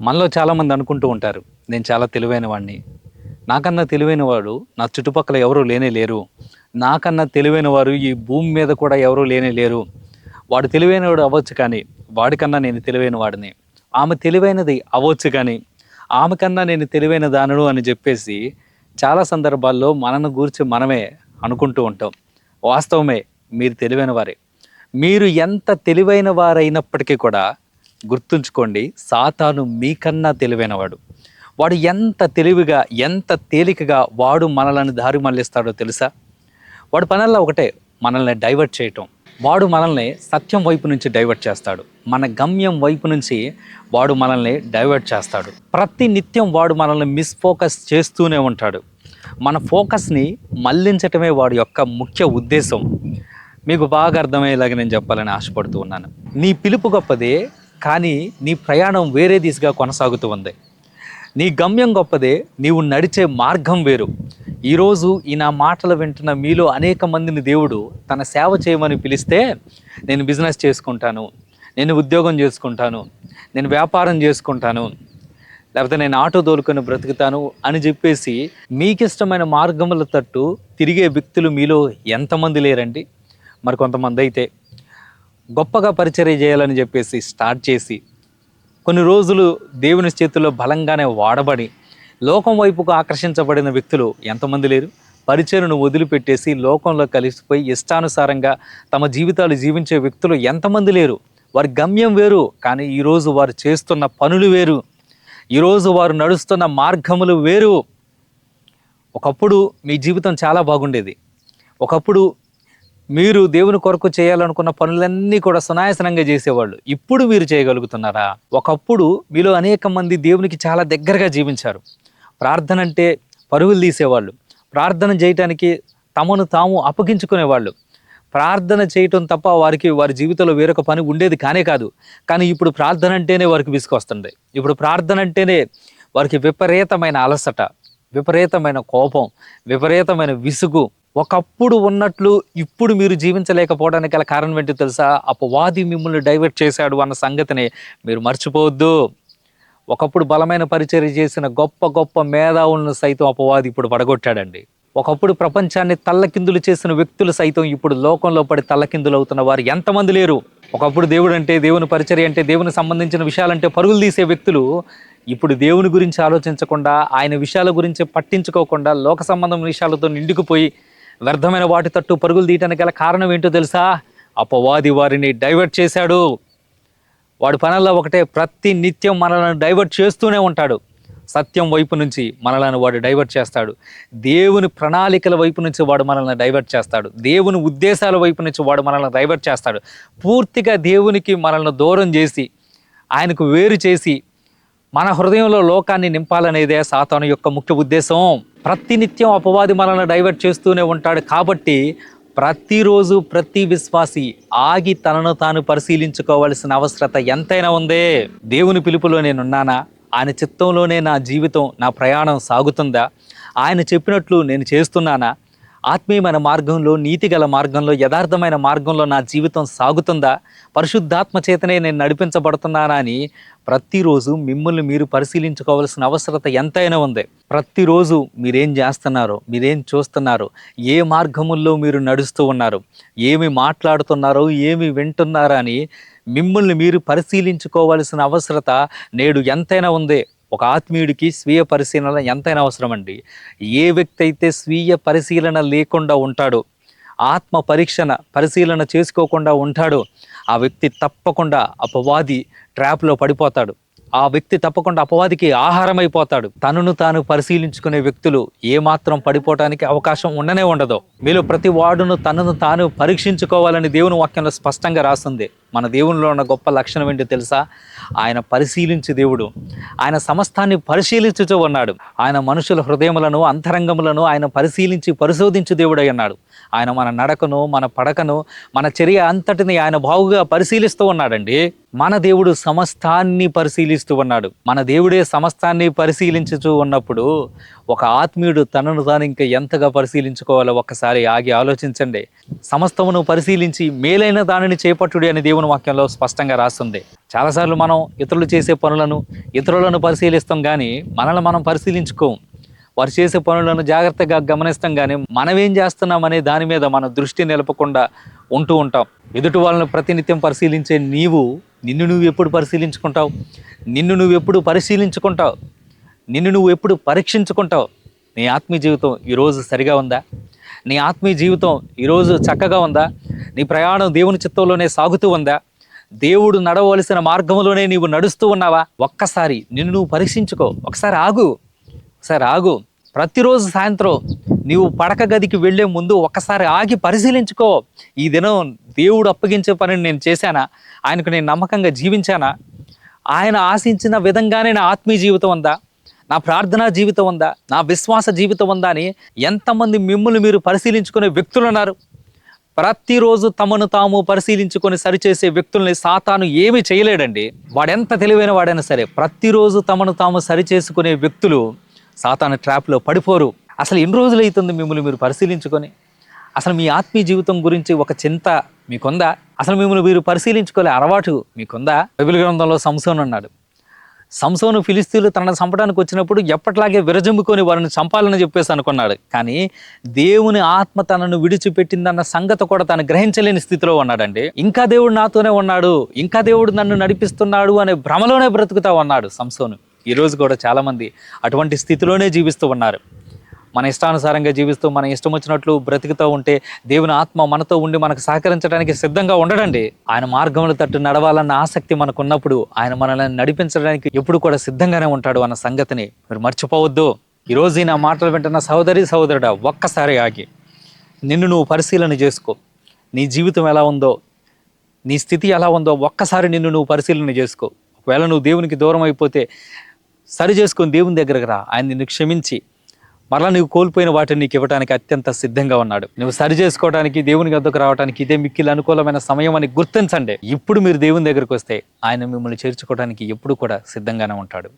మనలో చాలామంది అనుకుంటూ ఉంటారు నేను చాలా తెలివైన వాడిని నాకన్నా తెలివైన వాడు నా చుట్టుపక్కల ఎవరూ లేనే లేరు. నాకన్నా తెలివైన వారు ఈ భూమి మీద కూడా ఎవరూ లేనే లేరు. వాడు తెలివైనవాడు అవ్వచ్చు కానీ వాడికన్నా నేను తెలివైన వాడిని ఆమె తెలివైనది అవ్వచ్చు కానీ ఆమె కన్నా నేను తెలివైన దానుడు అని చెప్పేసి చాలా సందర్భాల్లో మనను గూర్చి మనమే అనుకుంటూ ఉంటాం. వాస్తవమే మీరు తెలివైన వారే మీరు ఎంత తెలివైన వారైనప్పటికీ కూడా గుర్తుంచుకోండి సాతాను మీకన్నా తెలివైనవాడు. వాడు ఎంత తెలివిగా ఎంత తేలికగా వాడు మనల్ని దారి మళ్ళిస్తాడో తెలుసా? వాడు పనల్లా ఒకటే మనల్ని డైవర్ట్ చేయటం. వాడు మనల్ని సత్యం వైపు నుంచి డైవర్ట్ చేస్తాడు. మన గమ్యం వైపు నుంచి వాడు మనల్ని డైవర్ట్ చేస్తాడు. ప్రతి నిత్యం వాడు మనల్ని మిస్ఫోకస్ చేస్తూనే ఉంటాడు. మన ఫోకస్ని మళ్ళించటమే వాడి యొక్క ముఖ్య ఉద్దేశం. మీకు బాగా అర్థమయ్యేలాగా నేను చెప్పాలని ఆశపడుతూ ఉన్నాను. నీ పిలుపు గొప్పదే కానీ నీ ప్రయాణం వేరే దిశగా కొనసాగుతూ ఉంది. నీ గమ్యం గొప్పదే నీవు నడిచే మార్గం వేరు. ఈరోజు ఈ నా మాటలు వింటున్న మీలో అనేక మందిని దేవుడు తన సేవ చేయమని పిలిస్తే నేను బిజినెస్ చేసుకుంటాను నేను ఉద్యోగం చేసుకుంటాను నేను వ్యాపారం చేసుకుంటాను లేకపోతే నేను ఆటో తోలుకొని బ్రతుకుతాను అని చెప్పేసి మీకు ఇష్టమైన మార్గముల తట్టు తిరిగే వ్యక్తులు మీలో ఎంతమంది లేరండి? మరి కొంతమంది అయితే గొప్పగా పరిచర్య చేయాలని చెప్పేసి స్టార్ట్ చేసి కొన్ని రోజులు దేవుని చేతుల్లో బలంగానే వాడబడి లోకం వైపుకు ఆకర్షించబడిన వ్యక్తులు ఎంతమంది లేరు. పరిచయను వదిలిపెట్టేసి లోకంలో కలిసిపోయి ఇష్టానుసారంగా తమ జీవితాలు జీవించే వ్యక్తులు ఎంతమంది లేరు. వారి గమ్యం వేరు కానీ ఈరోజు వారు చేస్తున్న పనులు వేరు. ఈరోజు వారు నడుస్తున్న మార్గములు వేరు. ఒకప్పుడు మీ జీవితం చాలా బాగుండేది. ఒకప్పుడు మీరు దేవుని కొరకు చేయాలనుకున్న పనులన్నీ కూడా సునాయాసనంగా చేసేవాళ్ళు. ఇప్పుడు మీరు చేయగలుగుతున్నారా? ఒకప్పుడు మీలో అనేక మంది దేవునికి చాలా దగ్గరగా జీవించారు. ప్రార్థన అంటే పరుగులు తీసేవాళ్ళు. ప్రార్థన చేయటానికి తమను తాము అప్పగించుకునేవాళ్ళు. ప్రార్థన చేయటం తప్ప వారికి వారి జీవితంలో వేరొక పని ఉండేది కానే కాదు. కానీ ఇప్పుడు ప్రార్థన అంటేనే వారికి విసుకొస్తుంది ఇప్పుడు ప్రార్థన అంటేనే వారికి విపరీతమైన అలసట విపరీతమైన కోపం విపరీతమైన విసుగు ఒకప్పుడు ఉన్నట్లు ఇప్పుడు మీరు జీవించలేకపోవడానికి గల కారణం ఏంటో తెలుసా? అపవాది మిమ్మల్ని డైవర్ట్ చేశాడు అన్న సంగతిని మీరు మర్చిపోవద్దు. ఒకప్పుడు బలమైన పరిచర్య చేసిన గొప్ప గొప్ప మేధావులను సైతం అపవాది ఇప్పుడు పడగొట్టాడండి. ఒకప్పుడు ప్రపంచాన్ని తల్లకిందులు చేసిన వ్యక్తులు సైతం ఇప్పుడు లోకంలో పడి తల్లకిందులు అవుతున్న వారు ఎంతమంది లేరు? ఒకప్పుడు దేవుడు అంటే దేవుని పరిచర్య అంటే దేవుని సంబంధించిన విషయాలంటే పరుగులు తీసే వ్యక్తులు ఇప్పుడు దేవుని గురించి ఆలోచించకుండా ఆయన విషయాల గురించి పట్టించుకోకుండా లోక సంబంధం విషయాలతో నిండుకుపోయి వ్యర్థమైన వాటి తట్టు పరుగులు తీయటానికి గల కారణం ఏంటో తెలుసా? అపవాది వారిని డైవర్ట్ చేశాడు. వాడి పనుల్లో ఒకటే ప్రతి నిత్యం మనలను డైవర్ట్ చేస్తూనే ఉంటాడు. సత్యం వైపు నుంచి మనలను వాడు డైవర్ట్ చేస్తాడు. దేవుని ప్రణాళికల వైపు నుంచి వాడు మనల్ని డైవర్ట్ చేస్తాడు. దేవుని ఉద్దేశాల వైపు నుంచి వాడు మనల్ని డైవర్ట్ చేస్తాడు. పూర్తిగా దేవునికి మనల్ని దూరం చేసి ఆయనకు వేరు చేసి మన హృదయంలో లోకాన్ని నింపాలనేదే సాతాను యొక్క ముఖ్య ఉద్దేశం. ప్రతినిత్యం అపవాది మనల్ని డైవర్ట్ చేస్తూనే ఉంటాడు కాబట్టి ప్రతిరోజు ప్రతి విశ్వాసి ఆగి తనను తాను పరిశీలించుకోవాల్సిన అవసరత ఎంతైనా ఉందే. దేవుని పిలుపులో నేనున్నానా? ఆయన చిత్తంలోనే నా జీవితం నా ప్రయాణం సాగుతుందా? ఆయన చెప్పినట్లు నేను చేస్తున్నానా? ఆత్మీయమైన మార్గంలో నీతిగల మార్గంలో యథార్థమైన మార్గంలో నా జీవితం సాగుతుందా? పరిశుద్ధాత్మ చేతనే నేను నడిపించబడుతున్నానా అని ప్రతిరోజు మిమ్మల్ని మీరు పరిశీలించుకోవాల్సిన అవసరత ఎంతైనా ఉంది. ప్రతిరోజు మీరేం చేస్తున్నారో మీరేం చూస్తున్నారో ఏ మార్గముల్లో మీరు నడుస్తూ ఉన్నారు ఏమి మాట్లాడుతున్నారో ఏమి వింటున్నారో అని మిమ్మల్ని మీరు పరిశీలించుకోవాల్సిన అవసరత నేడు ఎంతైనా ఉంది. ఒక ఆత్మీయుడికి స్వీయ పరిశీలన ఎంతైనా అవసరం అండి ఏ వ్యక్తి అయితే స్వీయ పరిశీలన లేకుండా ఉంటాడో ఆత్మ పరీక్షణ పరిశీలన చేసుకోకుండా ఉంటాడో ఆ వ్యక్తి తప్పకుండా అపవాది ట్రాప్లో పడిపోతాడు. ఆ వ్యక్తి తప్పకుండా అపవాదికి ఆహారమైపోతాడు. తనను తాను పరిశీలించుకునే వ్యక్తులు ఏమాత్రం పడిపోవటానికి అవకాశం ఉండనే ఉండదు. మీలో ప్రతి వాడును తనను తాను పరీక్షించుకోవాలని దేవుని వాక్యంలో స్పష్టంగా రాస్తుంది మన దేవునిలో ఉన్న గొప్ప లక్షణం ఏంటో తెలుసా? ఆయన పరిశీలించే దేవుడు. ఆయన సమస్తాన్ని పరిశీలించుతూ ఉన్నాడు. ఆయన మనుషుల హృదయములను అంతరంగములను ఆయన పరిశీలించి పరిశోధించు దేవుడై ఉన్నాడు. ఆయన మన నడకను మన పడకను మన చర్య అంతటిని ఆయన బాగుగా పరిశీలిస్తూ ఉన్నాడండి. మన దేవుడు సమస్తాన్ని పరిశీలిస్తూ ఉన్నాడు. మన దేవుడే సమస్తాన్ని పరిశీలించుతూ ఉన్నప్పుడు ఒక ఆత్మీయుడు తనను తాను ఇంకా ఎంతగా పరిశీలించుకోవాలో ఒక్కసారి ఆగి ఆలోచించండి. సమస్తమును పరిశీలించి మేలైన దానిని చేపట్టుడి అని దేవుని వాక్యంలో స్పష్టంగా రాస్తుంది. చాలాసార్లు మనం ఇతరులు చేసే పనులను ఇతరులను పరిశీలిస్తాం కానీ మనల్ని మనం పరిశీలించుకోం. వారు చేసే పనులను జాగ్రత్తగా గమనిస్తాం కానీ మనం ఏం చేస్తున్నాం అనే దాని మీద మన దృష్టి నిలపకుండా ఉంటూ ఉంటాం. ఎదుటి వాళ్ళని ప్రతినిత్యం పరిశీలించే నీవు నిన్ను నువ్వు ఎప్పుడు పరిశీలించుకుంటావు? నిన్ను నువ్వు ఎప్పుడు పరిశీలించుకుంటావు? నిన్ను నువ్వు ఎప్పుడు పరీక్షించుకుంటావు? నీ ఆత్మీయ జీవితం ఈరోజు సరిగా ఉందా? నీ ఆత్మీయ జీవితం ఈరోజు చక్కగా ఉందా? నీ ప్రయాణం దేవుని చిత్తంలోనే సాగుతూ ఉందా? దేవుడు నడవలసిన మార్గంలోనే నీవు నడుస్తూ ఉన్నావా? ఒక్కసారి నిన్ను నువ్వు పరీక్షించుకో. ఒకసారి ఆగు. సరే ఆగు. ప్రతిరోజు సాయంత్రం నీవు పడక గదికి వెళ్ళే ముందు ఒక్కసారి ఆగి పరిశీలించుకో. ఈ దినం దేవుడు అప్పగించే పనిని నేను చేశానా? ఆయనకు నేను నమ్మకంగా జీవించానా? ఆయన ఆశించిన విధంగానే నా ఆత్మీయ జీవితం ఉందా? నా ప్రార్థనా జీవితం ఉందా? నా విశ్వాస జీవితం ఉందా అని ఎంతమంది మిమ్మల్ని మీరు పరిశీలించుకునే వ్యక్తులు ఉన్నారు? ప్రతిరోజు తమను తాము పరిశీలించుకొని సరిచేసే వ్యక్తుల్ని సాతాను ఏమీ చేయలేడండి. వాడెంత తెలివైన వాడైనా సరే ప్రతిరోజు తమను తాము సరిచేసుకునే వ్యక్తులు సాతాన ట్రాప్లో పడిపోరు. అసలు ఎన్ని రోజులు అవుతుంది మిమ్మల్ని మీరు పరిశీలించుకొని? అసలు మీ ఆత్మీయ జీవితం గురించి ఒక చింత మీకుందా? అసలు మిమ్మల్ని మీరు పరిశీలించుకోలే అలవాటు మీకుందా? బైబిల్ గ్రంథంలో సంసోన్ ఉన్నాడు సంసోను ఫిలిస్తీన్లు తనను చంపడానికి వచ్చినప్పుడు ఎప్పట్లాగే విరజమ్ముకొని వారిని చంపాలని చెప్పేసి అనుకున్నాడు. కానీ దేవుని ఆత్మ తనను విడిచిపెట్టిందన్న సంగతి కూడా తను గ్రహించలేని స్థితిలో ఉన్నాడండి. ఇంకా దేవుడు నాతోనే ఉన్నాడు. ఇంకా దేవుడు నన్ను నడిపిస్తున్నాడు అనే భ్రమలోనే బ్రతుకుతా ఉన్నాడు సంసోను. ఈరోజు కూడా చాలామంది అటువంటి స్థితిలోనే జీవిస్తూ ఉన్నారు. మన ఇష్టానుసారంగా జీవిస్తూ మన ఇష్టం వచ్చినట్లు బ్రతుకుతూ ఉంటే దేవుని ఆత్మ మనతో ఉండి మనకు సహకరించడానికి సిద్ధంగా ఉండడండి. ఆయన మార్గముల తట్టు నడవాలన్న ఆసక్తి మనకు ఉన్నప్పుడు ఆయన మనల్ని నడిపించడానికి ఎప్పుడు కూడా సిద్ధంగానే ఉంటాడు అన్న సంగతిని మీరు మర్చిపోవద్దు. ఈరోజు నా మాటలు వింటున్న సహోదరి సహోదరుడా ఒక్కసారి ఆగి. నిన్ను నువ్వు పరిశీలన చేసుకో. నీ జీవితం ఎలా ఉందో నీ స్థితి ఎలా ఉందో ఒక్కసారి నిన్ను నువ్వు పరిశీలన చేసుకో. ఒకవేళ నువ్వు దేవునికి దూరం అయిపోతే సరి చేసుకొని దేవుని దగ్గరకు రా. ఆయన నిన్ను క్షమించి. మరలా నువ్వు కోల్పోయిన వాటిని నీకు ఇవ్వడానికి అత్యంత సిద్ధంగా ఉన్నాడు. నువ్వు సరి చేసుకోవడానికి దేవుని వద్దకు రావడానికి ఇదే మిక్కిలి అనుకూలమైన సమయం అని గుర్తించండి. ఇప్పుడు మీరు దేవుని దగ్గరకు వస్తే ఆయన మిమ్మల్ని చేర్చుకోవడానికి ఎప్పుడు కూడా సిద్ధంగానే ఉంటాడు.